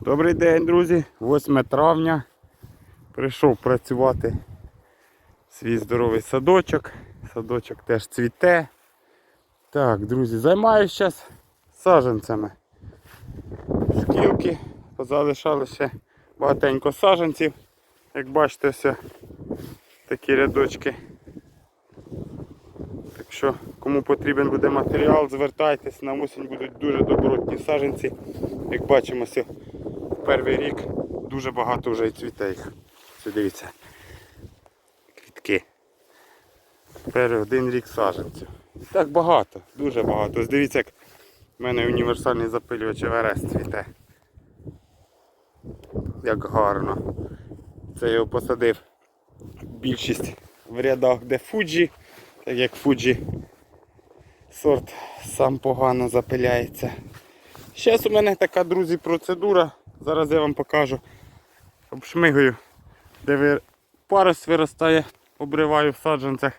Добрий день, друзі. 8 травня. Прийшов працювати свій здоровий садочок. Садочок теж цвіте. Так, друзі, займаюся зараз саджанцями. Шкілки позалишалося багатенько саджанців. Як бачите, ось такі рядочки. Так що, кому потрібен буде матеріал, звертайтесь, на осінь будуть дуже добротні саджанці. Як бачимо, перший рік дуже багато вже і цвіте їх. Ось дивіться. Квітки. Перший один рік саджанців. І так багато, дуже багато. Ось дивіться, як в мене універсальний запилювач ВРС цвіте. Як гарно. Це його посадив більшість в рядах, де Фуджі, так як Фуджі сорт сам погано запиляється. Зараз у мене така, друзі, процедура. Зараз я вам покажу. Обшмигаю, де парус виростає, обриваю в саджанцях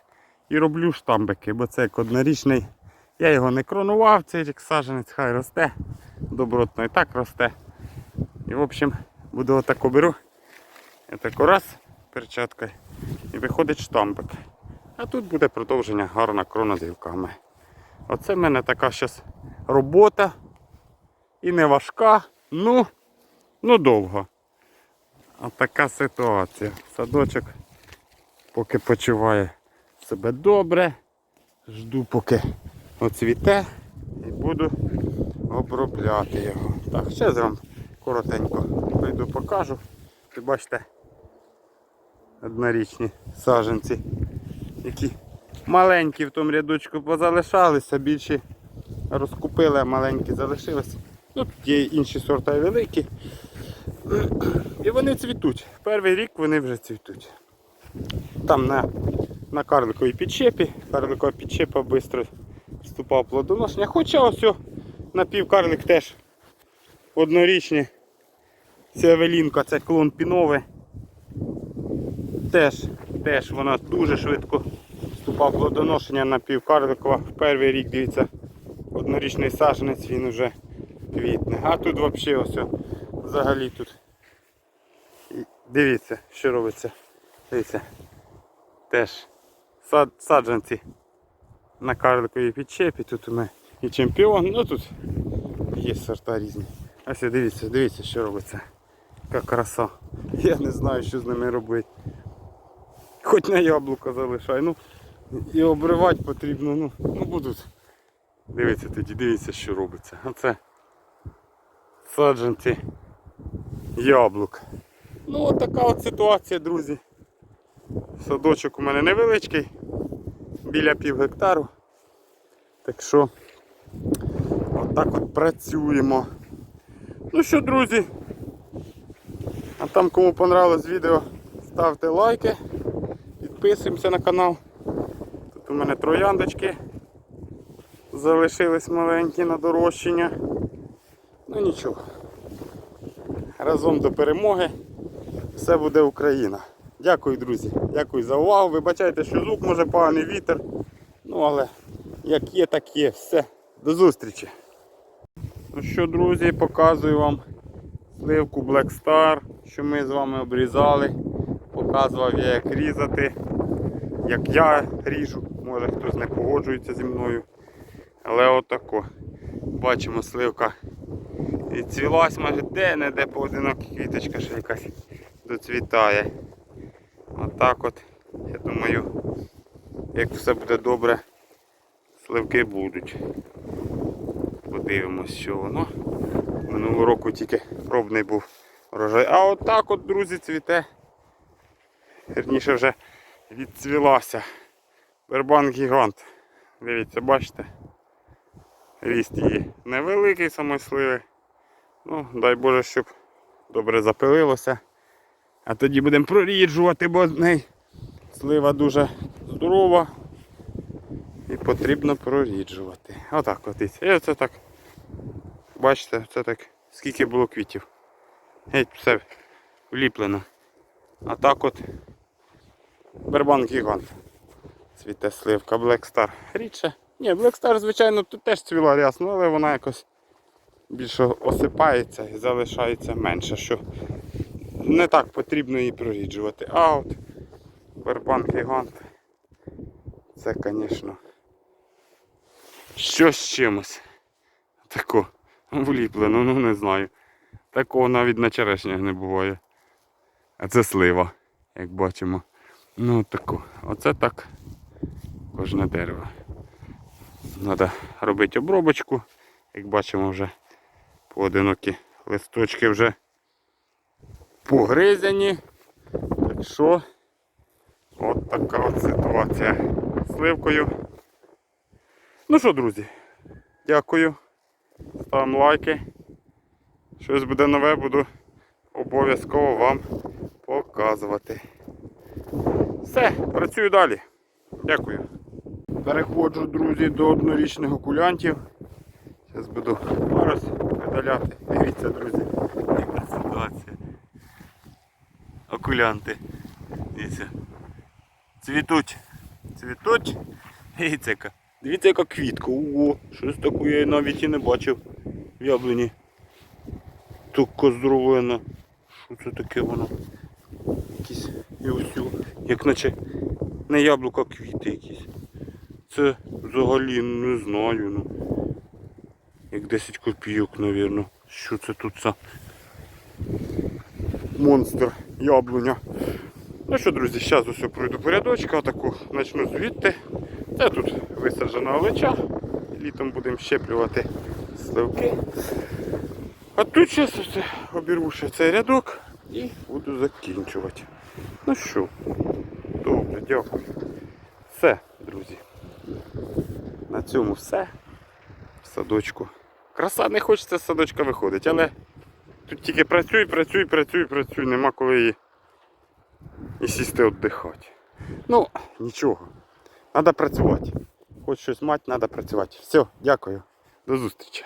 і роблю штамбики, бо це як однорічний. Я його не кронував, цей рік саджанець хай росте. Добротно і так росте. І в общем буду отако беру. Я тако раз перчаткою і виходить штампик. А тут буде продовження гарна крона з гілками. Оце в мене така зараз робота. І не важка, ну, ну довго. А така ситуація. Садочок поки почуває себе добре. Жду поки оцвіте і буду обробляти його. Так, ще вам коротенько прийду покажу. Ви бачите однорічні саженці, які маленькі в тому рядочку позалишалися, більші розкупили, а маленькі залишились. Ну, тут є інші сорта великі. І вони цвітуть. Перший рік вони вже цвітуть. Там на, на карликовій підчепі. Карликова підчепа швидко вступав плодоношення. Хоча ось напівкарлик теж однорічні. Це Евелінка, це клон пінове. Теж, теж вона дуже швидко вступав плодоношення напівкарликова. В перший рік, дивіться, однорічний саженець, він вже квітне. А тут взагалі ось взагалі тут. Дивіться, що робиться. Дивіться. Теж сад, саджанці на карликовій підчепі. Тут у мене і чемпіон, ну тут є сорта різні. Ось дивіться, дивіться, що робиться. Яка краса. Я не знаю, що з ними робити. Хоч на яблуко залишай. Ну і обривати потрібно, ну, ну будуть. Дивіться тоді, дивіться, що робиться. Оце саджанці яблук. Ну от така от ситуація, друзі. Садочок у мене невеличкий, біля пів гектару. Так що отак от працюємо. Ну що, друзі, а там кому понравилось відео, ставте лайки, підписуємося на канал. Тут у мене трояндочки залишились маленькі на дорощення. Ну нічого. Разом до перемоги. Все буде Україна. Дякую, друзі. Дякую за увагу. Вибачайте, що звук може поганий вітер. Ну але як є, так є. Все. До зустрічі. Ну що, друзі, показую вам сливку Black Star, що ми з вами обрізали. Показував я, як різати, як я ріжу. Може хтось не погоджується зі мною. Але отако. Бачимо сливка. І цвілась майже де-не-де поодинока квіточка ще якась доцвітає. Отак от, я думаю, як все буде добре, сливки будуть. Подивимось, що воно. Минулого року тільки пробний був врожай. А отак от, друзі, цвіте. Вірніше вже відцвілася. Бербан гігант. Дивіться, бачите? Ріст її невеликий самої сливи. Ну, дай Боже, щоб добре запилилося. А тоді будемо проріджувати, бо з неї слива дуже здорова. І потрібно проріджувати. Отак от. І оце так. Бачите, це так. Скільки було квітів. Геть все вліплено. А так от Бербан гігант. Цвіте сливка Black Star. Рідше. Ні, Black Star, звичайно, тут теж цвіла рясно, але вона якось більше осипається і залишається менше, що не так потрібно її проріджувати. А от Вербанк гігант. Це, звісно, щось з чимось. Тако вліплено, ну не знаю. Такого навіть на черешнях не буває. А це слива, як бачимо. Ну тако. Оце так кожне дерево. Треба робити обробочку. Як бачимо вже поодинокі листочки вже погризані. Так що от така от ситуація з сливкою. Ну що, друзі, дякую. Ставимо лайки. Щось буде нове, буду обов'язково вам показувати. Все, працюю далі. Дякую. Переходжу, друзі, до однорічних окулянтів. Зараз буду зараз видаляти. Дивіться, друзі, яка ситуація. Окулянти. Дивіться. Цвітуть. Цвітуть. Дивіться яка. Дивіться, яка квітка. Ого, щось такого я навіть і не бачив в яблуні. Така здоровена. Що це таке воно? Якісь і о, як наче не яблука, а квіти якісь. Це взагалі не знаю. Ну. Як 10 копійок, мабуть. Що це тут за монстр яблуня. Ну що, друзі, зараз усе пройду порядочка, отаку почну звідти. Це тут висаджена олеча. Літом будемо щеплювати сливки. А тут зараз обірву ще цей рядок і буду закінчувати. Ну що, добре, дякую. Все, друзі. На цьому все. Садочку. Краса не хочеться з садочка виходить, але тут тільки працюй, працюй, працюй, працюй, нема коли її і сісти віддихати. Ну, нічого. Треба працювати. Хоч щось мати, треба працювати. Все, дякую. До зустрічі.